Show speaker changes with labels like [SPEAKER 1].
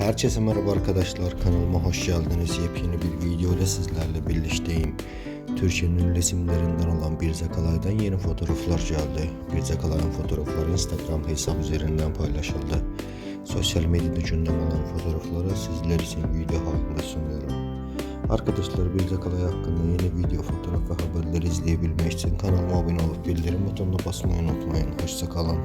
[SPEAKER 1] Herkese merhaba arkadaşlar kanalıma hoş geldiniz. Yepyeni bir video ile sizlerle birlikteyim. Türkiye'nin ünlü isimlerinden olan Birce Kalay'dan yeni fotoğraflar geldi. Birce Kalay'ın fotoğrafları Instagram hesabı üzerinden paylaşıldı. Sosyal medyada gündem olan fotoğrafları sizler için video halinde sunuyorum. Arkadaşlar Birce Kalay hakkında yeni video, fotoğraf ve haberleri izleyebilmek için kanalıma abone olup bildirim butonuna basmayı unutmayın. Hoşçakalın.